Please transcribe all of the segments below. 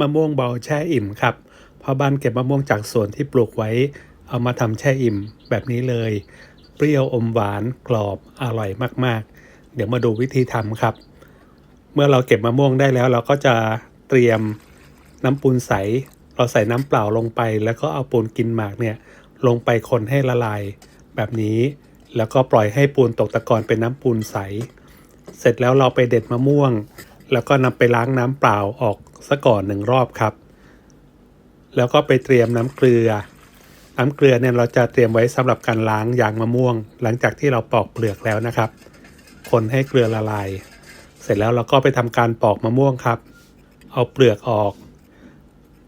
มะม่วงเบาแช่อิ่มครับพ่อบ้านเก็บมะม่วงจากสวนที่ปลูกไว้ เอามาทำแช่อิ่มแบบนี้เลย เปรี้ยวอมหวานกรอบอร่อยมากๆ เดี๋ยวมาดูวิธีทำครับ เมื่อเราเก็บมะม่วงได้แล้วเราก็จะเตรียมน้ำปูนใส เราใส่น้ำเปล่าลงไป แล้วก็เอาปูนกินหมากเนี่ยลงไปคนให้ละลายแบบนี้ แล้วก็ปล่อยให้ปูนตกตะกอนเป็นน้ำปูนใส เสร็จแล้วเราไปเด็ดมะม่วง แล้วก็นำไปล้างน้ำเปล่าออกซะก่อนหนึ่งรอบครับ แล้วก็ไปเตรียมน้ำเกลือ น้ำเกลือเนี่ยเราจะเตรียมไว้สำหรับการล้างยางมะม่วง หลังจากที่เราปอกเปลือกแล้วนะครับ คนให้เกลือละลาย เสร็จแล้วเราก็ไปทำการปอกมะม่วงครับ เอาเปลือกออก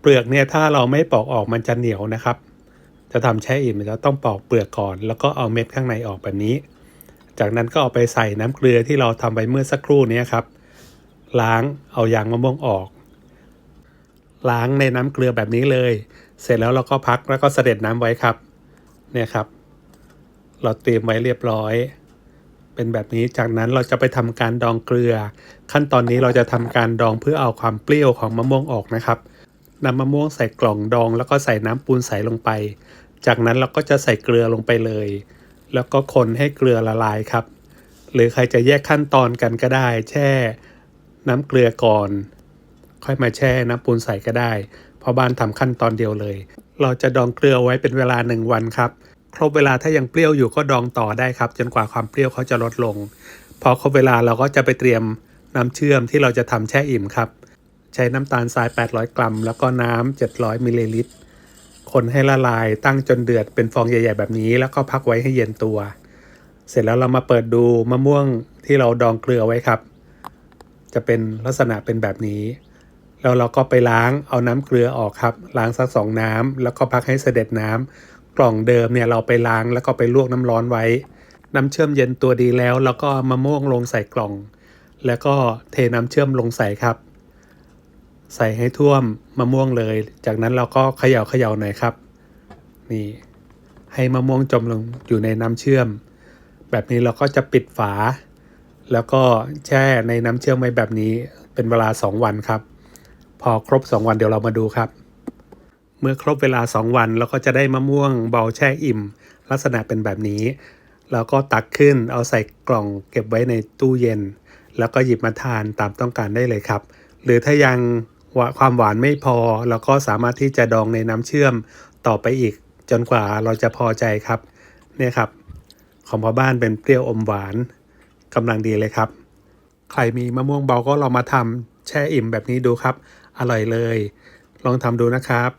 เปลือกเนี่ยถ้าเราไม่ปอกออกมันจะเหนียวนะครับ จะทำแช่อิ่มเราต้องปอกเปลือกก่อน แล้วก็เอาเม็ดข้างในออกแบบนี้ จากนั้นก็เอาไปใส่น้ำเกลือที่เราทำไปเมื่อสักครู่นี้ครับ ล้างเอายางมะม่วงออก ล้างในน้ำเกลือแบบนี้เลย เสร็จแล้วเราก็พักแล้วก็เสด็จน้ำไว้ครับ เนี่ยครับ เราเตรียมไว้เรียบร้อย เป็นแบบนี้จากนั้นเราจะไปทำการดองเกลือ ขั้นตอนนี้เราจะทำการดองเพื่อเอาความเปรี้ยวของมะม่วงออกนะครับนำมะม่วงใส่กล่องดองแล้วก็ใส่น้ำปูนใสลงไป จากนั้นเราก็จะใส่เกลือลงไปเลย แล้วก็คนให้เกลือละลายครับ หรือใครจะแยกขั้นตอนกันก็ได้ แช่ น้ำเกลือก่อน ค่อยมาแช่น้ำปูนใสก็ได้ เพราะบ้านทำขั้นตอนเดียวเลย เราจะดองเกลือไว้เป็นเวลาหนึ่งวันครับ ครบเวลาถ้ายังเปรี้ยวอยู่ก็ดองต่อได้ครับ จนกว่าความเปรี้ยวเขาจะลดลง พอครบเวลาเราก็จะไปเตรียมน้ำเชื่อมที่เราจะทำแช่อิ่มครับ ใช้น้ำตาลทราย 800 กรัม แล้วก็น้ำ700มิลลิลิตรคนให้ละลายตั้งจนเดือดเป็นฟองใหญ่ ๆ แบบนี้ แล้วก็พักไว้ให้เย็นตัว เสร็จแล้วเรามาเปิดดูมะม่วงที่เราดองเกลือไว้ครับ จะเป็นลักษณะเป็นแบบนี้ แล้วเราก็ไปล้างเอาน้ำเกลือออกครับ ล้างสักสองน้ำแล้วก็พักให้เสด็จน้ำกล่องเดิมเนี่ยเราไปล้างแล้วก็ไปลวกน้ำร้อนไว้ น้ำเชื่อมเย็นตัวดีแล้ว แล้วก็มะม่วงลงใส่กล่อง แล้วก็เทน้ำเชื่อมลงใส่ครับ ใส่ให้ท่วมมะม่วงเลย จากนั้นเราก็เขย่าเขย่าหน่อยครับ นี่ให้มะม่วงจมลงอยู่ในน้ำเชื่อม แบบนี้เราก็จะปิดฝา แล้วก็แช่ในน้ำเชื่อมไว้แบบนี้เป็นเวลา 2 วันครับ พอครบ 2 วันเดี๋ยวเรามาดูครับ เมื่อครบเวลา 2 วันเราก็จะได้มะม่วงเบาแช่อิ่ม ลักษณะเป็นแบบนี้ แล้วก็ตักขึ้นเอาใส่กล่องเก็บไว้ในตู้เย็น แล้วก็หยิบมาทานตามต้องการได้เลยครับ หรือถ้ายังความหวานไม่พอเราก็สามารถที่จะดองในน้ำเชื่อมต่อไปอีก จนกว่าเราจะพอใจครับเนี่ยครับ ของพ่อบ้านเป็นเปรี้ยวอมหวาน กำลังดีเลยครับ ใครมีมะม่วงเบาก็ลองมาทำแช่อิ่มแบบนี้ดูครับ อร่อยเลย ลองทำดูนะครับ